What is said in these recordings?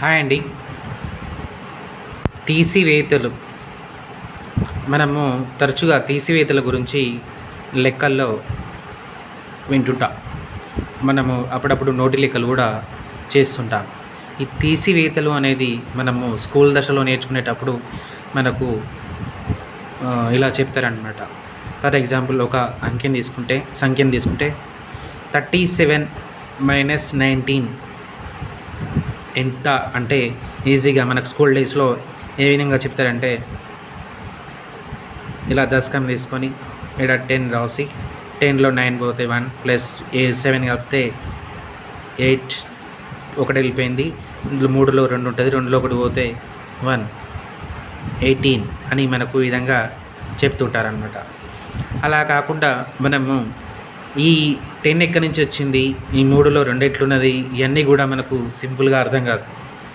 Hi అండి. తీసివేతలు మనము తరచుగా తీసివేతల గురించి లెక్కల్లో వింటుంటాం. మనము అప్పుడప్పుడు నోటి లెక్కలు కూడా చేస్తుంటాం. ఈ తీసివేతలు అనేది మనము స్కూల్ దశలో నేర్చుకునేటప్పుడు మనకు ఇలా చెప్తారనమాట ఫర్ ఎగ్జాంపుల్ ఒక అంకెని తీసుకుంటే సంఖ్యను తీసుకుంటే థర్టీ సెవెన్ మైనస్ నైన్టీన్ ఎంత అంటే ఈజీగా మనకు స్కూల్ డేస్లో ఏ విధంగా చెప్తారంటే ఇలా దశకం తీసుకొని ఇక్కడ టెన్ రాసి టెన్లో నైన్ పోతే వన్ ప్లస్ ఏ సెవెన్ కలిపితే ఎయిట్ ఒకటి వెళ్ళిపోయింది. ఇందులో మూడులో రెండు ఉంటుంది. రెండులో ఒకటి పోతే వన్. ఎయిటీన్ అని మనకు ఈ విధంగా చెప్తుంటారనమాట అలా కాకుండా మనము ఈ టెన్ ఎక్కడి నుంచి వచ్చింది? ఈ మూడులో రెండు ఎట్లున్నది ఇవన్నీ కూడా మనకు సింపుల్గా అర్థం కాదు.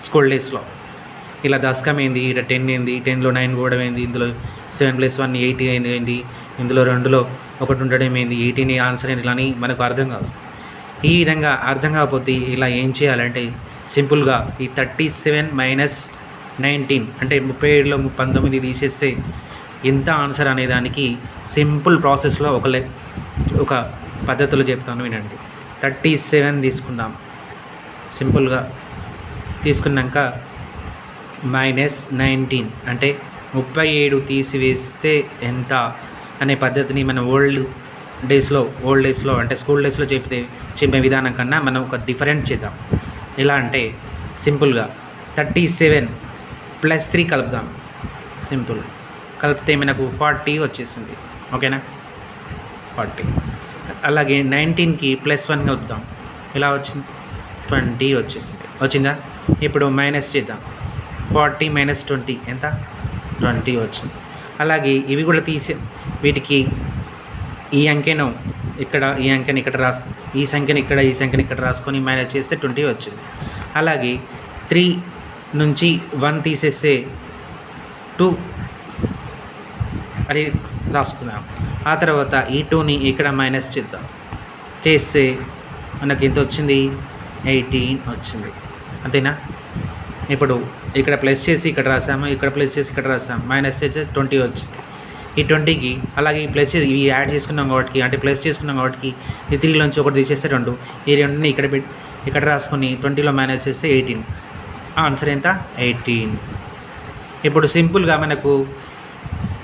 స్కూల్ డేస్లో. ఇలా దశకం ఏంది? ఇక్కడ టెన్ ఏంది? టెన్లో నైన్ కూడా ఏంది? ఇందులో సెవెన్ ప్లస్ వన్ ఎయిట్ ఏంది? ఇందులో రెండులో ఒకటి ఉండడం ఏంది? ఎయిటీన్ ఆన్సర్ ఏంటి అని మనకు అర్థం కాదు. ఈ విధంగా అర్థం కాకపోతే ఇలా ఏం చేయాలంటే సింపుల్గా ఈ థర్టీ సెవెన్ మైనస్ నైన్టీన్ అంటే ముప్పై ఏడులో పంతొమ్మిది తీసేస్తే ఎంత ఆన్సర్ అనే దానికి సింపుల్ ప్రాసెస్లో ఒక ఒక పద్ధతులు చెప్తాను వినండి. థర్టీ సెవెన్ తీసుకుందాం. సింపుల్గా తీసుకున్నాక మైనస్ నైన్టీన్ అంటే ముప్పై ఏడు తీసివేస్తే ఎంత అనే పద్ధతిని మన ఓల్డ్ డేస్లో ఓల్డ్ డేస్లో అంటే స్కూల్ డేస్లో చెప్తే చెప్పే విధానం కన్నా మనం ఒక డిఫరెంట్ చేద్దాం. ఎలా అంటే సింపుల్గా థర్టీ సెవెన్ ప్లస్ త్రీ కలుపుదాం. సింపుల్. కలిపితే మనకు ఫార్టీ వచ్చేసింది. ఓకేనా? ఫార్టీ. అలాగే నైన్టీన్కి ప్లస్ వన్ వద్దాం. ఇలా వచ్చింది. ట్వంటీ వచ్చేసింది. వచ్చిందా? ఇప్పుడు మైనస్ చేద్దాం. Forty minus twenty. ఎంత? ట్వంటీ వచ్చింది. అలాగే ఇవి కూడా తీసే వీటికి ఈ అంకెను ఇక్కడ ఈ అంకెని ఇక్కడ రాసుకు ఈ సంఖ్యను ఇక్కడ ఈ సంఖ్యను ఇక్కడ రాసుకొని మైనస్ చేస్తే ట్వంటీ వచ్చింది. అలాగే త్రీ నుంచి వన్ తీసేస్తే టూ అది రాసుకున్నాం. ఆ తర్వాత e ఈ టూని ఇక్కడ మైనస్ చేద్దాం. చేస్తే మనకి ఎంత వచ్చింది? ఎయిటీన్ వచ్చింది. అంతేనా? ఇప్పుడు ఇక్కడ ప్లస్ చేసి ఇక్కడ రాసాము ఇక్కడ ప్లస్ చేసి ఇక్కడ రాసాము. మైనస్ చేసి ట్వంటీ వచ్చింది. ఈ ట్వంటీకి అలాగే ఈ ప్లస్ చేసి ఇవి యాడ్ చేసుకున్నాం కాబట్టి అంటే ప్లస్ చేసుకున్నాం కాబట్టి ఈ త్రీలోంచి ఒకటి తీసేస్తే రెండు. ఈ రెండుని ఇక్కడ పెట్టి ఇక్కడ రాసుకొని ట్వంటీలో మైనస్ చేస్తే ఎయిటీన్ ఆన్సర్ ఎంత? ఎయిటీన్ ఇప్పుడు సింపుల్గా మనకు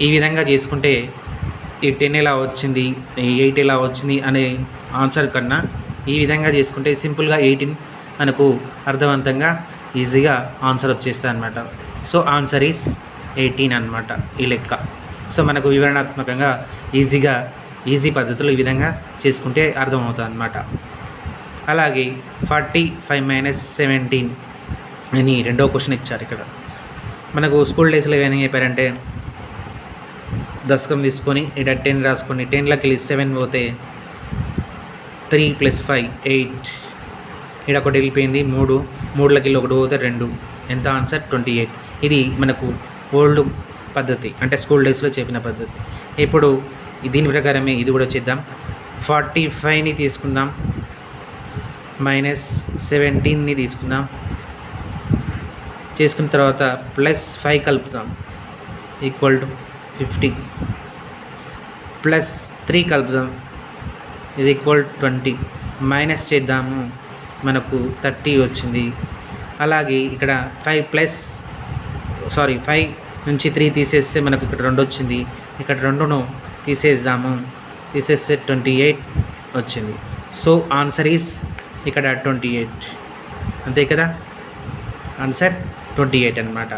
ఈ విధంగా చేసుకుంటే ఈ టెన్ ఎలా వచ్చింది ఈ ఎయిట్ ఎలా వచ్చింది అనే ఆన్సర్ కన్నా ఈ విధంగా చేసుకుంటే సింపుల్గా ఎయిటీన్ మనకు అర్థవంతంగా ఈజీగా ఆన్సర్ వచ్చేస్తుంది అనమాట సో ఆన్సర్ ఈస్ ఎయిటీన్ అనమాట ఈ లెక్క. సో మనకు వివరణాత్మకంగా ఈజీగా ఈజీ పద్ధతులు ఈ విధంగా చేసుకుంటే అర్థమవుతుంది అనమాట అలాగే ఫార్టీ ఫైవ్ మైనస్ సెవెంటీన్ అని రెండో క్వశ్చన్ ఇచ్చారు ఇక్కడ. మనకు స్కూల్ డేస్లో ఏమైనా చెప్పారంటే దశకం తీసుకొని ఇక్కడ టెన్ రాసుకొని టెన్లోకి వెళ్ళి సెవెన్ పోతే త్రీ ప్లస్ ఫైవ్ ఎయిట్. ఇక్కడ ఒకటి వెళ్ళిపోయింది మూడు. మూడులకి వెళ్ళి ఒకటి పోతే రెండు. ఎంత ఆన్సర్? Twenty eight. ఇది మనకు ఓల్డ్ పద్ధతి అంటే స్కూల్ డేస్లో చెప్పిన పద్ధతి. ఇప్పుడు దీని ప్రకారమే ఇది కూడా చేద్దాం. ఫార్టీ ఫైవ్ని తీసుకుందాం. మైనస్ సెవెంటీన్ని తీసుకుందాం. చేసుకున్న తర్వాత ప్లస్ ఫైవ్ కలుపుతాం. Equal to fifty plus three కలుపుదాం. ఇది ఈక్వల్ ట్వంటీ మైనస్ చేద్దాము. మనకు థర్టీ వచ్చింది. అలాగే ఇక్కడ ఫైవ్ ప్లస్ సారీ ఫైవ్ నుంచి త్రీ తీసేస్తే మనకు ఇక్కడ రెండు వచ్చింది. ఇక్కడ రెండును తీసేద్దాము. తీసేస్తే ట్వంటీ ఎయిట్ వచ్చింది. సో ఆన్సర్ ఈస్ ఇక్కడ ట్వంటీ ఎయిట్ అంతే కదా? ఆన్సర్ ట్వంటీ ఎయిట్ అనమాట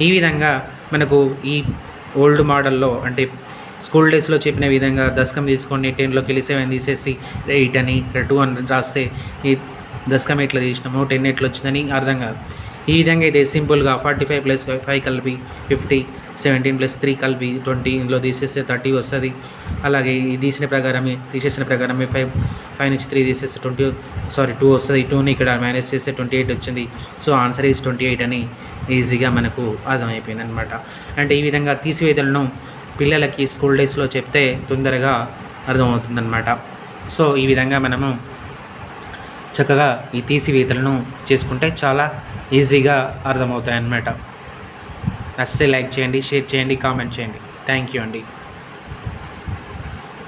ఈ విధంగా మనకు ఈ ఓల్డ్ మోడల్లో అంటే స్కూల్ డేస్లో చెప్పిన విధంగా దశకం తీసుకొని టెన్లోకి వెళ్ళి సెవెన్ తీసేసి ఎయిట్ అని ఇక్కడ టూ అని రాస్తే ఈ దశకం ఎట్లా తీసినాము టెన్ ఎట్లా వచ్చిందని అర్థం కాదు. ఈ విధంగా అయితే సింపుల్గా forty five plus five five కలిపి ఫిఫ్టీ సెవెంటీన్ ప్లస్ త్రీ కలిపి ట్వంటీ ఇందులో తీసేస్తే థర్టీ వస్తుంది. అలాగే ఈ తీసిన ప్రకారమే తీసేసిన ప్రకారమే ఫైవ్ ఫైవ్ నుంచి త్రీ తీసేస్తే ట్వంటీ సారీ టూ వస్తుంది. టూని ఇక్కడ మేనేజ్ చేస్తే ట్వంటీ ఎయిట్ వచ్చింది. So answer is twenty eight అని ఈజీగా మనకు అర్థమైపోయింది అనమాట అంటే ఈ విధంగా తీసివేతలను పిల్లలకి స్కూల్ డేస్లో చెప్తే తొందరగా అర్థమవుతుందన్నమాట. సో ఈ విధంగా మనము చక్కగా ఈ తీసివేతలను చేసుకుంటే చాలా ఈజీగా అర్థమవుతాయి అన్నమాట నచ్చితే లైక్ చేయండి షేర్ చేయండి కామెంట్ చేయండి. థ్యాంక్ యూ అండి.